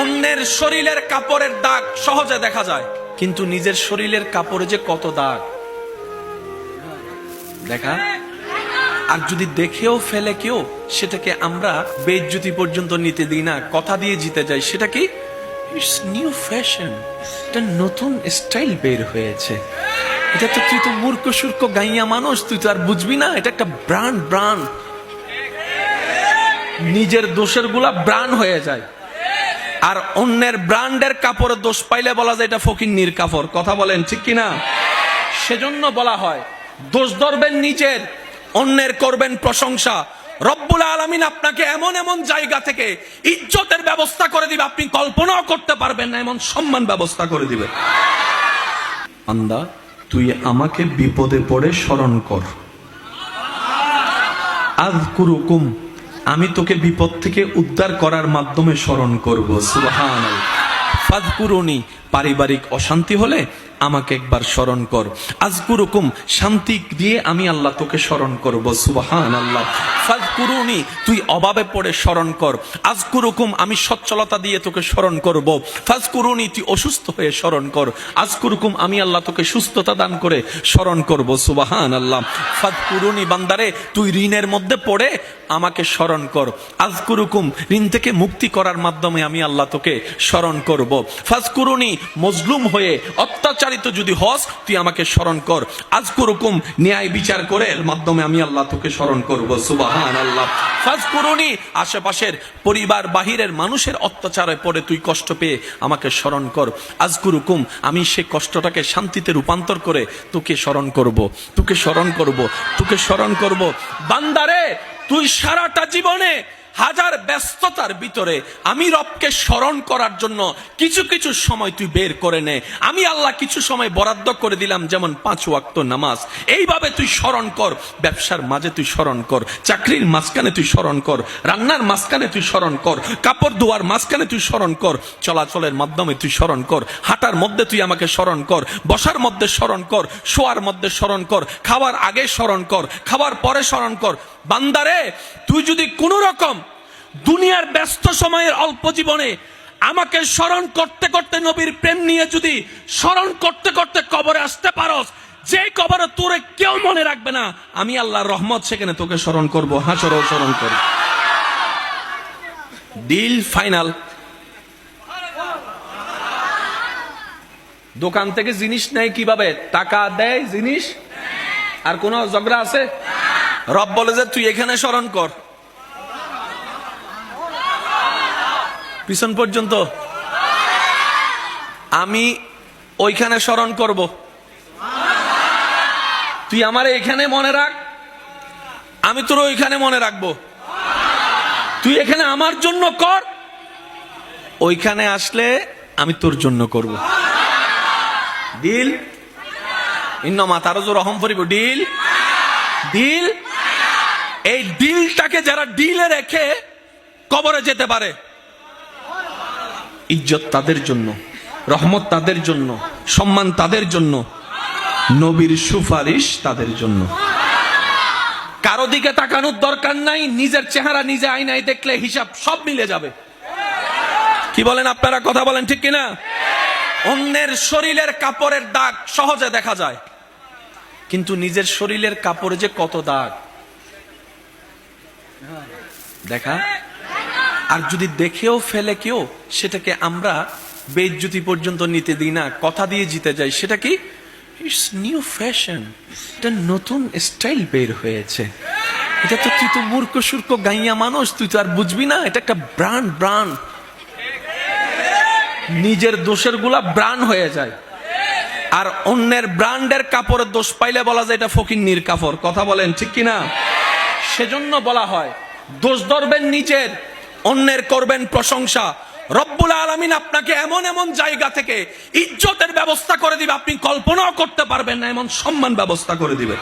অন্যের শরীরের কাপড়ের দাগ সহজে দেখা যায়, কিন্তু নিজের শরীরের কাপড়ে যে কত দাগ। দেখা? আর যদি দেখেও ফেলে কেউ, সেটাকে আমরা বেজ্জুতি পর্যন্ত নিতে দিই না, কথা দিয়ে জিতে যাই, সেটা কি? ইটস নিউ ফ্যাশন এটা নতুন স্টাইল বের হয়েছে। এটা তো তুই তো মূর্খ, সুর্খ, গাইয়া মানুষ, তুই তো আর বুঝবি না, এটা একটা ব্রান্ড ব্রান্ড। নিজের দোষেরগুলা ব্রান্ড হয়ে যায়। আর অন্যের ব্র্যান্ডের কাপড়ে দোষ পাইলে বলা যায় এটা ফকিন্নির কাপড়। কথা বলেন, ঠিক কিনা? সেজন্য বলা হয়, দোষ ধরবেন নিজের, অন্যের করবেন প্রশংসা। রব্বুল আলমিন আপনাকে এমন এমন জায়গা থেকে ইজ্জতের ব্যবস্থা করে দিবে, আপনি কল্পনাও করতে পারবেন না, এমন সম্মান ব্যবস্থা করে দিবে। আন্দা তুই আমাকে বিপদে পড়ে স্মরণ কর। আযকুরুকুম আমি তোকে বিপদ থেকে উদ্ধার করার মাধ্যমে স্মরণ করব সুহান ফাদকুরুনি পারিবারিক অশান্তি হলে আমাকে একবার স্মরণ কর। আজকুরুকুম, শান্তি দিয়ে আমি আল্লাহ তোকে স্মরণ করব সুবাহান আল্লাহ ফাদকুরুনি তুই অভাবে পড়ে স্মরণ কর। আজকুরুকুম, আমি সচ্ছলতা দিয়ে তোকে স্মরণ করব। ফাজকুরুনি, তুই অসুস্থ হয়ে স্মরণ কর। আজকুরুকুম, আমি আল্লাহ তোকে সুস্থতা দান করে স্মরণ করব সুবাহান আল্লাহ ফাদকুরুনি বান্দারে, তুই ঋণের মধ্যে পড়ে আমাকে স্মরণ কর। আজকুরুকুম, ঋণ থেকে মুক্তি করার মাধ্যমে আমি আল্লাহ তোকে স্মরণ করব। ফাজকুরুনি, মজলুম হয়ে অত্যাচারিত যদি হস, তুই আমাকে স্মরণ কর। আজকুরুকুম ন্যায় বিচার করে এর মাধ্যমে আমি আল্লাহ তোকে স্মরণ করব। সুবাহান আল্লাহ ফাজকুরুনি, আশেপাশের পরিবার বাহিরের মানুষের অত্যাচারে পড়ে তুই কষ্ট পেয়ে আমাকে স্মরণ কর। আজ আজকুরুকুম, আমি সে কষ্টটাকে শান্তিতে রূপান্তর করে তোকে স্মরণ করব। তোকে স্মরণ করব। তোকে স্মরণ করব। বান্দারে, তুই সারাটা জীবনে হাজার ব্যস্ততার ভিতরে আমি রবকে স্মরণ করার জন্য কিছু কিছু সময় তুই বের করে নে আমি আল্লাহ কিছু সময় বরাদ্দ করে দিলাম যেমন পাঁচ ওয়াক্ত নামাজ এইভাবে তুই স্মরণ কর ব্যবসার মাঝে তুই স্মরণ কর চাকরির মাঝখানে তুই স্মরণ কর রান্নার মাঝখানে তুই স্মরণ কর কাপড় ধোয়ার মাঝখানে তুই স্মরণ কর চলাচলের মাধ্যমে তুই স্মরণ কর হাঁটার মধ্যে তুই আমাকে স্মরণ কর বসার মধ্যে স্মরণ কর শোয়ার মধ্যে স্মরণ কর খাওয়ার আগে স্মরণ কর খাওয়ার পরে স্মরণ কর বান্দারে, তুই যদি কোনো রকম দুনিয়ার ব্যস্ত সময়ের অল্প জীবনে আমাকে স্মরণ করতে করতে নবীর প্রেম নিয়ে যদি স্মরণ করতে করতে কবরে আসতে পারস যে কবরে তোরে কেউ মনে রাখবে না, আমি আল্লাহর রহমত সেখানে তোকে স্মরণ করব। হাসরও স্মরণ করব ডিল ফাইনাল। দোকান থেকে জিনিস নেয় কীভাবে? টাকা দেয় জিনিস? আর কোন ঝগড়া আছে? রব বলে যে, তুই এখানে স্মরণ কর। পিছন পর্যন্ত। আমি ওইখানে স্মরণ করব। তুই আমার এখানে মনে রাখ। আমি তোর ওইখানে মনে রাখব। তুই এখানে আমার জন্য কর। ওইখানে আসলে আমি তোর জন্য করব। ডিল ইন্নমা তারও জোর অহম করিব ডিল ডিল এই ডিলটাকে যারা ডিলে রেখে কবরে যেতে পারে, ইজ্জত তাদের জন্য, রহমত তাদের জন্য, সম্মান তাদের জন্য, নবীর সুপারিশ তাদের জন্য। কারও দিকে তাকানোর দরকার নাই, নিজের চেহারা নিজে আয়নায় দেখলে হিসাব সব মিলে যাবে। কি বলেন আপনারা, কথা বলেন ঠিক কিনা? অন্যের শরীরের কাপড়ের দাগ সহজে দেখা যায়, কিন্তু নিজের শরীরের কাপড়ে যে কত দাগ দেখা। আর যদি দেখেও ফেলে কেউ, সেটাকে আমরা বেজ্জুতি পর্যন্ত নিতে দিই না, কথা দিয়ে জিতে যাই, সেটা কি? ইটস নিউ ফ্যাশন এটা নতুন স্টাইল বের হয়েছে। এটা তো তুই তো মূর্খ, সুর্খ, গাইয়া মানুষ, তুই তো আর বুঝবি না, এটা একটা ব্রান্ড ব্রান্ড নিজের দোষেরগুলা ব্রান্ড হয়ে যায়। আর অন্যের ব্র্যান্ডের কাপড়ের দোষ পাইলে বলা যায় এটা ফকিন্নির কাপড়। কথা বলেন ঠিক কিনা? সেজন্য বলা হয়, দোষ ধরবেন নিজের অন্যের করবেন প্রশংসা। রব্বুল আলমিন আপনাকে এমন এমন জায়গা থেকে ইজ্জতের ব্যবস্থা করে দিবে, আপনি কল্পনাও করতে পারবেন না, এমন সম্মান ব্যবস্থা করে দিবে।